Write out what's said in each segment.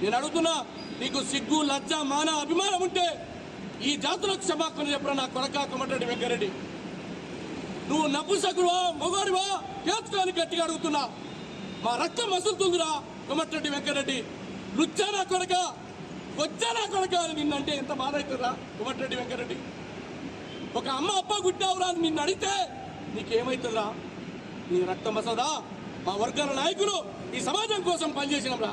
నేను అడుగుతున్నా నీకు సిగ్గు లజ్జ మాన అభిమానం ఉంటే ఈ జాతులకు క్షమాపణ చెప్పరా నా కొడక కొమటరెడ్డి వెంకరెడ్డి? నువ్వు నపుసకుడువా మొగోడివా? తేల్చుకోని గట్టిగా అడుగుతున్నా. మా రక్తం మసులుతుందిరా కొమటరెడ్డి వెంకరెడ్డి. లుచ్చానా కొడక వచ్చానా కొడక అని నిన్నంటే ఎంత బాధ అవుతుందిరా కొమటరెడ్డి వెంకరెడ్డి? ఒక అమ్మ అప్ప గుట్టావురా అని నిన్ను అడిగితే నీకేమైతుందా నీ రక్తం మసదా మా వర్గాల నాయకులు ఈ సమాజం కోసం పనిచేసినరా.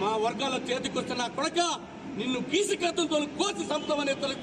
మా వర్గాల చేతికొచ్చిన కొడక నిన్ను కీసి కోసి సంపుతామని తెలుస్తున్నా